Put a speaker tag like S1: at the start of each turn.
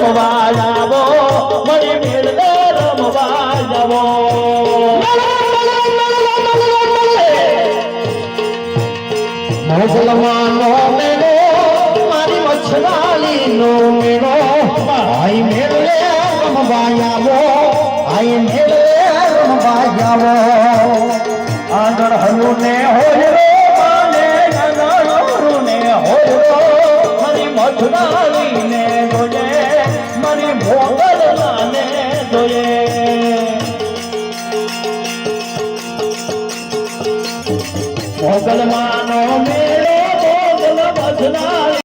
S1: રમવા જાવો મણી મેળે રમવા જાવો મુસલમાનો મેળો, મારી મચ્છરાલીનો મેળો, આઈ મેળે રમવા આઈ મેળે રમવા મારી માનો મેળો મોગલ